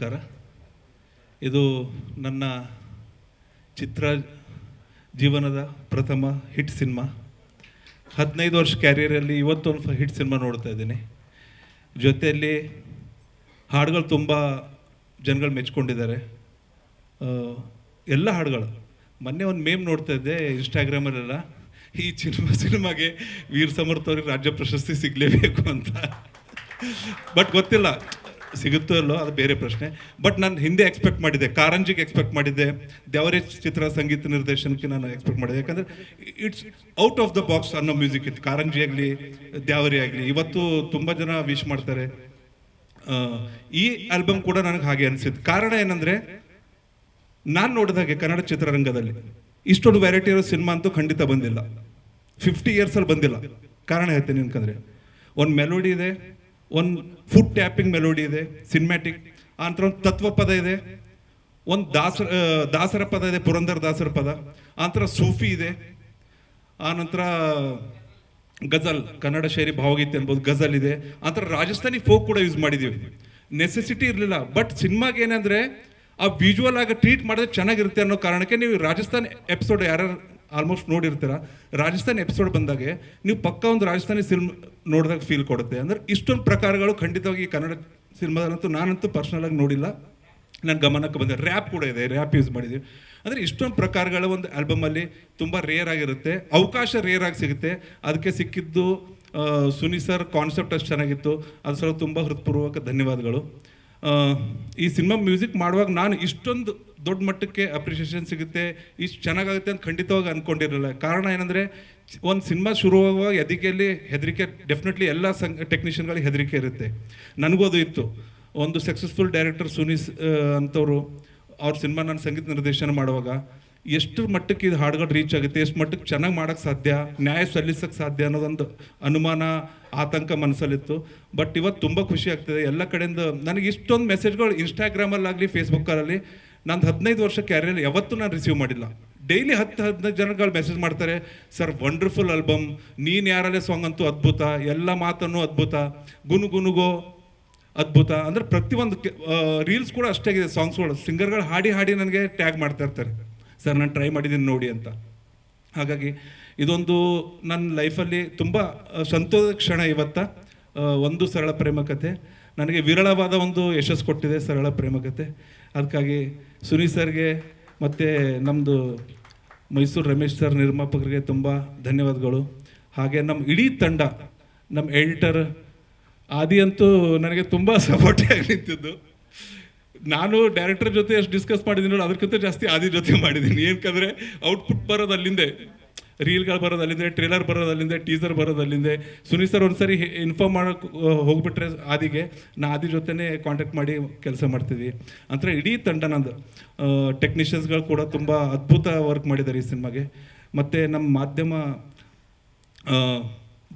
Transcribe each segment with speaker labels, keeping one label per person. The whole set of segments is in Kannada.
Speaker 1: ನಮಸ್ಕಾರ. ಇದು ನನ್ನ ಚಿತ್ರ ಜೀವನದ ಪ್ರಥಮ ಹಿಟ್ ಸಿನಿಮಾ. ಹದಿನೈದು ವರ್ಷ ಕ್ಯಾರಿಯರಲ್ಲಿ ಇವತ್ತೊಂದು ಹಿಟ್ ಸಿನಿಮಾ ನೋಡ್ತಾ ಇದ್ದೀನಿ. ಜೊತೆಯಲ್ಲಿ ಹಾಡುಗಳು ತುಂಬ ಜನಗಳು ಮೆಚ್ಕೊಂಡಿದ್ದಾರೆ. ಎಲ್ಲ ಹಾಡುಗಳು. ಮೊನ್ನೆ ಒಂದು ಮೇಮ್ ನೋಡ್ತಾ ಇದ್ದೆ ಇನ್ಸ್ಟಾಗ್ರಾಮಲ್ಲೆಲ್ಲ ಈ ಸಿನಿಮಾ ಸಿನಿಮಾಗೆ ವೀರ್ ಸಮರ್ಥವ್ರಿಗೆ ರಾಜ್ಯ ಪ್ರಶಸ್ತಿ ಸಿಗಲೇಬೇಕು ಅಂತ. ಬಟ್ ಗೊತ್ತಿಲ್ಲ. ಸಿಗುತ್ತೋ ಅಲ್ಲೋ ಅದು ಬೇರೆ ಪ್ರಶ್ನೆ. ಬಟ್ ನಾನು ಹಿಂದೆ ಎಕ್ಸ್ಪೆಕ್ಟ್ ಮಾಡಿದ್ದೆ, ಕಾರಂಜಿಗೆ ಎಕ್ಸ್ಪೆಕ್ಟ್ ಮಾಡಿದ್ದೆ, ದೇವರೇ ಚಿತ್ರ ಸಂಗೀತ ನಿರ್ದೇಶನಕ್ಕೆ ನಾನು ಎಕ್ಸ್ಪೆಕ್ಟ್ ಮಾಡಿದೆ ಯಾಕಂದರೆ it's out of the box ಅನ್ನೋ ಮ್ಯೂಸಿಕ್ ಇತ್ತು. ಕಾರಂಜಿ ಆಗಲಿ ದ್ಯಾವರಿ ಆಗಲಿ, ಇವತ್ತು ತುಂಬ ಜನ ವಿಶ್ ಮಾಡ್ತಾರೆ. ಈ ಆಲ್ಬಮ್ ಕೂಡ ನನಗೆ ಹಾಗೆ ಅನಿಸಿದ್ದು ಕಾರಣ ಏನಂದರೆ, ನಾನು ನೋಡಿದಾಗೆ ಕನ್ನಡ ಚಿತ್ರರಂಗದಲ್ಲಿ ಇಷ್ಟೊಂದು ವೆರೈಟಿ ಇರೋ ಸಿನಿಮಾ ಅಂತೂ ಖಂಡಿತ ಬಂದಿಲ್ಲ. ಫಿಫ್ಟಿ ಇಯರ್ಸಲ್ಲಿ ಬಂದಿಲ್ಲ. ಕಾರಣ ಹೇಳ್ತೀನಿ ಅನ್ಕಂದ್ರೆ ಒಂದು ಮೆಲೋಡಿ ಇದೆ ಒಂದು ಫುಡ್ ಟ್ಯಾಪಿಂಗ್ ಮೆಲೋಡಿ ಇದೆ ಸಿನಿಮ್ಯಾಟಿಕ್ ಆನಂತರ ಒಂದು ತತ್ವ ಪದ ಇದೆ, ಒಂದು ದಾಸರ ದಾಸರ ಪದ ಇದೆ, ಪುರಂದರ ದಾಸರ ಪದ. ಆನಂತರ ಸೂಫಿ ಇದೆ ಆನಂತರ ಗಜಲ್, ಕನ್ನಡ ಶೈಲಿ ಭಾವಗೀತೆ ಅನ್ಬೋದು, ಗಜಲ್ ಇದೆ. ಆನಂತರ ರಾಜಸ್ಥಾನಿ ಫೋಕ್ ಕೂಡ ಯೂಸ್ ಮಾಡಿದೀವಿ. ನೆಸೆಸಿಟಿ ಇರಲಿಲ್ಲ ಬಟ್ ಸಿನಿಮಾಗೆ ಏನಂದ್ರೆ ಆ ವಿಜುವಲ್ ಆಗಿ ಟ್ರೀಟ್ ಮಾಡಿದ್ರೆ ಚೆನ್ನಾಗಿರುತ್ತೆ ಅನ್ನೋ ಕಾರಣಕ್ಕೆ ನೀವು ರಾಜಸ್ಥಾನ್ ಎಪಿಸೋಡ್ ಯಾರು ಆಲ್ಮೋಸ್ಟ್ ನೋಡಿರ್ತೀರ. ರಾಜಸ್ಥಾನ್ ಎಪಿಸೋಡ್ ಬಂದಾಗ ನೀವು ಪಕ್ಕ ಒಂದು ರಾಜಸ್ಥಾನಿ ಫಿಲ್ಮ್ ನೋಡಿದಾಗ ಫೀಲ್ ಕೊಡುತ್ತೆ. ಅಂದ್ರೆ ಇಷ್ಟೊಂದು ಪ್ರಕಾರಗಳು ಖಂಡಿತವಾಗಿ ಕನ್ನಡ ಸಿನಿಮಾದಲ್ಲಂತೂ ನಾನಂತೂ ಪರ್ಸನಲ್ ಆಗಿ ನೋಡಿಲ್ಲ. ನನ್ನ ಗಮನಕ್ಕೆ ಬಂದೆ ರ್ಯಾಪ್ ಕೂಡ ಇದೆ. ರ್ಯಾಪ್ ಯೂಸ್ ಮಾಡಿದ್ದೀವಿ ಅಂದರೆ ಇಷ್ಟೊಂದು ಪ್ರಕಾರಗಳ ಒಂದು ಆಲ್ಬಮಲ್ಲಿ ತುಂಬ ರೇರ್ ಆಗಿರುತ್ತೆ. ಅವಕಾಶ ರೇರ್ ಆಗಿ ಸಿಗುತ್ತೆ. ಅದಕ್ಕೆ ಸಿಕ್ಕಿದ್ದು ಸುನಿ ಸರ್ ಕಾನ್ಸೆಪ್ಟ್ ಅಷ್ಟು ಚೆನ್ನಾಗಿತ್ತು. ಅದು ಸಲ ತುಂಬ ಹೃತ್ಪೂರ್ವಕ ಧನ್ಯವಾದಗಳು. ಈ ಸಿನಿಮಾ ಮ್ಯೂಸಿಕ್ ಮಾಡುವಾಗ ನಾನು ಇಷ್ಟೊಂದು ದೊಡ್ಡ ಮಟ್ಟಕ್ಕೆ ಅಪ್ರಿಷಿಯೇಷನ್ ಸಿಗುತ್ತೆ, ಇಷ್ಟು ಚೆನ್ನಾಗಾಗುತ್ತೆ ಅಂತ ಖಂಡಿತವಾಗಿ ಅಂದ್ಕೊಂಡಿರಲಿಲ್ಲ ಕಾರಣ ಏನಂದರೆ, ಒಂದು ಸಿನಿಮಾ ಶುರುವಾಗುವಾಗ ಹೆದರಿಕೆಯಲ್ಲಿ ಹೆದರಿಕೆ ಡೆಫಿನೆಟ್ಲಿ ಎಲ್ಲ ಸಂ ಟೆಕ್ನಿಷಿಯನ್ಗಳಿಗೆ ಹೆದರಿಕೆ ಇರುತ್ತೆ. ನನಗೂ ಅದು ಇತ್ತು. ಒಂದು ಸಕ್ಸಸ್ಫುಲ್ ಡೈರೆಕ್ಟರ್ ಸುನೀಸ್ ಅಂತವರು, ಅವ್ರ ಸಿನಿಮಾ ನಾನು ಸಂಗೀತ ನಿರ್ದೇಶನ ಮಾಡುವಾಗ ಎಷ್ಟು ಮಟ್ಟಕ್ಕೆ ಇದು ಹಾಡುಗಳು ರೀಚ್ ಆಗುತ್ತೆ, ಎಷ್ಟು ಮಟ್ಟಕ್ಕೆ ಚೆನ್ನಾಗಿ ಮಾಡೋಕ್ಕೆ ಸಾಧ್ಯ, ನ್ಯಾಯ ಸಲ್ಲಿಸೋಕೆ ಸಾಧ್ಯ ಅನ್ನೋದೊಂದು ಅನುಮಾನ, ಆತಂಕ ಮನಸ್ಸಲ್ಲಿತ್ತು. ಬಟ್ ಇವತ್ತು ತುಂಬ ಖುಷಿ ಆಗ್ತಿದೆ. ಎಲ್ಲ ಕಡೆಯಿಂದ ನನಗೆ ಇಷ್ಟೊಂದು ಮೆಸೇಜ್ಗಳು ಇನ್ಸ್ಟಾಗ್ರಾಮಲ್ಲಾಗಲಿ ಫೇಸ್ಬುಕ್ಕಲ್ಲಿ ನಾನು ಹದಿನೈದು ವರ್ಷ ಕ್ಯಾರಿಯರ್ ಯಾವತ್ತೂ ನಾನು ರಿಸೀವ್ ಮಾಡಿಲ್ಲ. ಡೈಲಿ ಹತ್ತು, ಹದಿನೈದು ಜನಗಳು ಮೆಸೇಜ್ ಮಾಡ್ತಾರೆ ಸರ್ ವಂಡರ್ಫುಲ್ ಆಲ್ಬಮ್ ನೀನು ಯಾರಲ್ಲೇ ಸಾಂಗ್ ಅಂತೂ ಅದ್ಭುತ. ಎಲ್ಲ ಮಾತನ್ನು ಅದ್ಭುತ. ಗುನು, ಗುನುಗೋ ಅದ್ಭುತ. ಅಂದ್ರೆ ಪ್ರತಿಯೊಂದು ರೀಲ್ಸ್ ಕೂಡ ಅಷ್ಟೇ ಆಗಿದೆ ಸಾಂಗ್ಸ್ಗಳು ಸಿಂಗರ್ಗಳು ಹಾಡಿ ಹಾಡಿ ನನಗೆ ಟ್ಯಾಗ್ ಮಾಡ್ತಾ ಇರ್ತಾರೆ. ಸರ್, ನಾನು ಟ್ರೈ ಮಾಡಿದ್ದೀನಿ ನೋಡಿ ಅಂತ. ಹಾಗಾಗಿ ಇದೊಂದು ನನ್ನ ಲೈಫಲ್ಲಿ ತುಂಬ ಸಂತೋಷದ ಕ್ಷಣ ಇವತ್ತ. ಒಂದು ಸರಳ ಪ್ರೇಮ ಕಥೆ ನನಗೆ ವಿರಳವಾದ ಒಂದು ಯಶಸ್ಸು ಕೊಟ್ಟಿದೆ ಸರಳ ಪ್ರೇಮ ಕಥೆ ಅದಕ್ಕಾಗಿ ಸುನಿ ಸರ್ಗೆ ಮತ್ತು ನಮ್ಮದು ಮೈಸೂರು ರಮೇಶ್ ಸರ್ ನಿರ್ಮಾಪಕರಿಗೆ ತುಂಬ ಧನ್ಯವಾದಗಳು. ಹಾಗೆ ನಮ್ಮ ಇಡೀ ತಂಡ ನಮ್ಮ ಎಡಿಟರ್ ಆದಿ ಅಂತೂ ನನಗೆ ತುಂಬ ಸಪೋರ್ಟಿಯಾಗಿ ನಿಂತಿದ್ದು. ನಾನು ಡೈರೆಕ್ಟರ್ ಜೊತೆ ಎಷ್ಟು ಡಿಸ್ಕಸ್ ಮಾಡಿದ್ದೀನಿ ನೋಡಿ ಅದಕ್ಕಿಂತ ಜಾಸ್ತಿ ಆದಿ ಜೊತೆ ಮಾಡಿದ್ದೀನಿ. ಏನಕ್ಕಂದರೆ ಔಟ್ಪುಟ್ ಬರೋದು ಅಲ್ಲಿಂದೆ ರೀಲ್ಗಳು ಬರೋದು ಅಲ್ಲಿಂದೆ ಟ್ರೇಲರ್ ಬರೋದು ಅಲ್ಲಿಂದೆ ಟೀಸರ್ ಬರೋದು ಅಲ್ಲಿಂದೆ ಸುನಿ ಸರ್ ಒಂದ್ಸರಿ ಇನ್ಫಾರ್ಮ್ ಮಾಡೋಕೆ ಹೋಗ್ಬಿಟ್ರೆ ಆದಿಗೆ, ನಾ ಆದಿ ಜೊತೆನೇ ಕಾಂಟ್ಯಾಕ್ಟ್ ಮಾಡಿ ಕೆಲಸ ಮಾಡ್ತಿದ್ವಿ. ಅಂದರೆ ಇಡೀ ತಂಡ ನಂದು ಟೆಕ್ನಿಷಿಯನ್ಸ್ಗಳು ಕೂಡ ತುಂಬ ಅದ್ಭುತ ವರ್ಕ್ ಮಾಡಿದ್ದಾರೆ ಈ ಸಿನಿಮಾಗೆ. ಮತ್ತು ನಮ್ಮ ಮಾಧ್ಯಮ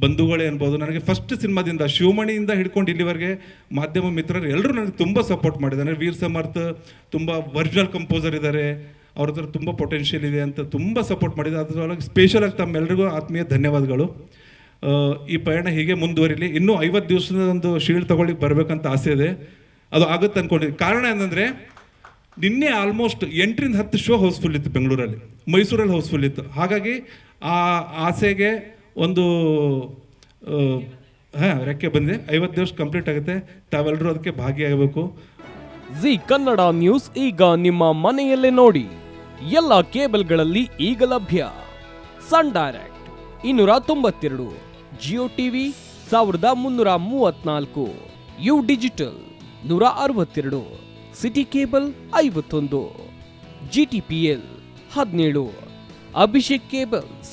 Speaker 1: ಬಂಧುಗಳೇ ಅನ್ಬೋದು. ನನಗೆ ಫಸ್ಟ್ ಸಿನಿಮಾದಿಂದ ಶಿವಮಣಿಯಿಂದ ಹಿಡ್ಕೊಂಡು ಇಲ್ಲಿವರೆಗೆ ಮಾಧ್ಯಮ ಮಿತ್ರರು ಎಲ್ಲರೂ ನನಗೆ ತುಂಬ ಸಪೋರ್ಟ್ ಮಾಡಿದ್ದಾರೆ. ವೀರ್ ಸಮರ್ಥ್ ತುಂಬ ಒರಿಜಿನಲ್ ಕಂಪೋಸರ್ ಇದ್ದಾರೆ. ಅವ್ರ ಹತ್ರ ತುಂಬ ಪೊಟೆನ್ಷಿಯಲ್ ಇದೆ ಅಂತ ತುಂಬ ಸಪೋರ್ಟ್ ಮಾಡಿದ್ದಾರೆ. ಅದರೊಳಗೆ ಸ್ಪೆಷಲಾಗಿ ತಮ್ಮೆಲ್ಲರಿಗೂ ಆತ್ಮೀಯ ಧನ್ಯವಾದಗಳು. ಈ ಪಯಣ ಹೀಗೆ ಮುಂದುವರಿಲಿ. ಇನ್ನೂ ಐವತ್ತು ದಿವಸದ ಒಂದು ಶೀಲ್ಡ್ ತಗೊಳ್ಳಿಕ್ಕೆ ಬರಬೇಕಂತ ಆಸೆ ಇದೆ. ಅದು ಆಗುತ್ತೆ ಅನ್ಕೊಂಡಿದ್ದೀನಿ. ಕಾರಣ ಏನಂದರೆ, ನಿನ್ನೆ ಆಲ್ಮೋಸ್ಟ್ ಎಂಟರಿಂದ ಹತ್ತು ಶೋ ಹೌಸ್ಫುಲ್ ಇತ್ತು ಬೆಂಗಳೂರಲ್ಲಿ. ಮೈಸೂರಲ್ಲಿ ಹೌಸ್ಫುಲ್ ಇತ್ತು. ಹಾಗಾಗಿ ಆ ಆಸೆಗೆ ಒಂದು ಹಾಂ, ರೆಕ್ಕೆ ಬಂದಿದೆ. ಐವತ್ತು ದಿವಸ ಕಂಪ್ಲೀಟ್ ಆಗುತ್ತೆ. ತಾವೆಲ್ಲರೂ ಅದಕ್ಕೆ ಭಾಗಿಯಾಗಬೇಕು.
Speaker 2: ಜಿ ಕನ್ನಡ ನ್ಯೂಸ್ ಈಗ ನಿಮ್ಮ ಮನೆಯಲ್ಲೇ ನೋಡಿ. ಎಲ್ಲ ಕೇಬಲ್ಗಳಲ್ಲಿ ಈಗ ಲಭ್ಯ. ಸನ್ ಡೈರೆಕ್ಟ್ ಇನ್ನೂರ ತೊಂಬತ್ತೆರಡು, ಜಿಯೋ ಟಿವಿ ಸಾವಿರದ ಮುನ್ನೂರ ಮೂವತ್ನಾಲ್ಕು, ಯು ಡಿಜಿಟಲ್ ನೂರ ಅರವತ್ತೆರಡು, ಸಿಟಿ ಕೇಬಲ್ ಐವತ್ತೊಂದು, ಜಿ ಟಿ ಪಿ ಎಲ್ ಹದಿನೇಳು, ಅಭಿಷೇಕ್ ಕೇಬಲ್ಸ್